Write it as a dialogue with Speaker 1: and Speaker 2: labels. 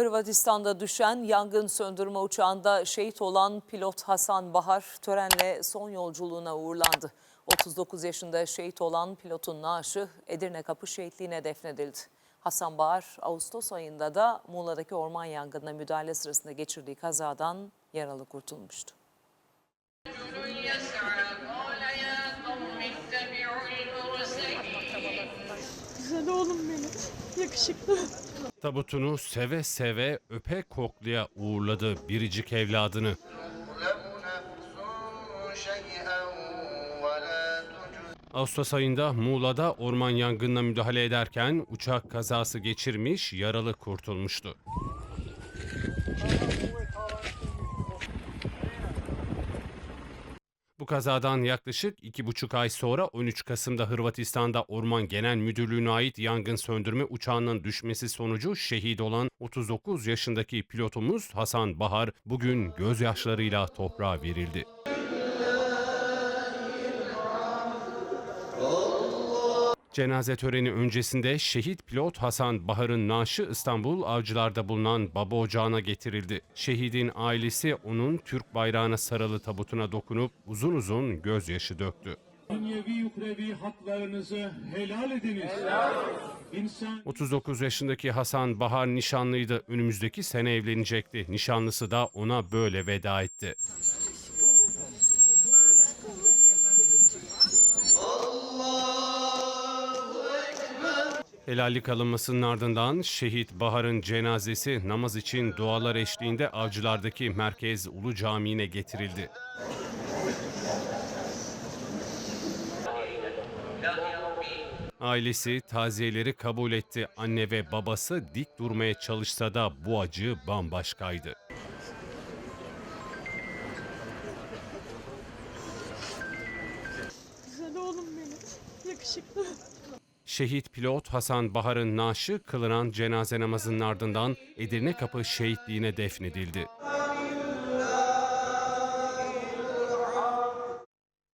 Speaker 1: Hırvatistan'da düşen yangın söndürme uçağında şehit olan pilot Hasan Bahar törenle son yolculuğuna uğurlandı. 39 yaşında şehit olan pilotun naaşı Edirne Kapı Şehitliği'ne defnedildi. Hasan Bahar Ağustos ayında da Muğla'daki orman yangınına müdahale sırasında geçirdiği kazadan yaralı kurtulmuştu.
Speaker 2: güzel oğlum benim. Yakışıklı.
Speaker 3: Tabutunu seve seve öpe koklaya uğurladı biricik evladını. Ağustos ayında Muğla'da orman yangınına müdahale ederken uçak kazası geçirmiş, yaralı kurtulmuştu. Bu kazadan yaklaşık iki buçuk ay sonra 13 Kasım'da Hırvatistan'da Orman Genel Müdürlüğü'ne ait yangın söndürme uçağının düşmesi sonucu şehit olan 39 yaşındaki pilotumuz Hasan Bahar bugün gözyaşlarıyla toprağa verildi. Cenaze töreni öncesinde şehit pilot Hasan Bahar'ın naaşı İstanbul Avcılar'da bulunan baba ocağına getirildi. Şehidin ailesi onun Türk bayrağına sarılı tabutuna dokunup uzun uzun gözyaşı döktü.
Speaker 4: Dünyevi ukrevi haklarınızı helal ediniz. İnsan
Speaker 3: 39 yaşındaki Hasan Bahar nişanlıydı. Önümüzdeki sene evlenecekti. Nişanlısı da ona böyle veda etti. Helallik alınmasının ardından şehit Bahar'ın cenazesi namaz için dualar eşliğinde Avcılar'daki Merkez Ulu Camii'ne getirildi. Ailesi taziyeleri kabul etti. Anne ve babası dik durmaya çalışsa da bu acı bambaşkaydı.
Speaker 2: Güzel oğlum benim. Yakışıklı.
Speaker 3: Şehit pilot Hasan Bahar'ın naaşı kılınan cenaze namazının ardından Edirne Kapı Şehitliği'ne defnedildi.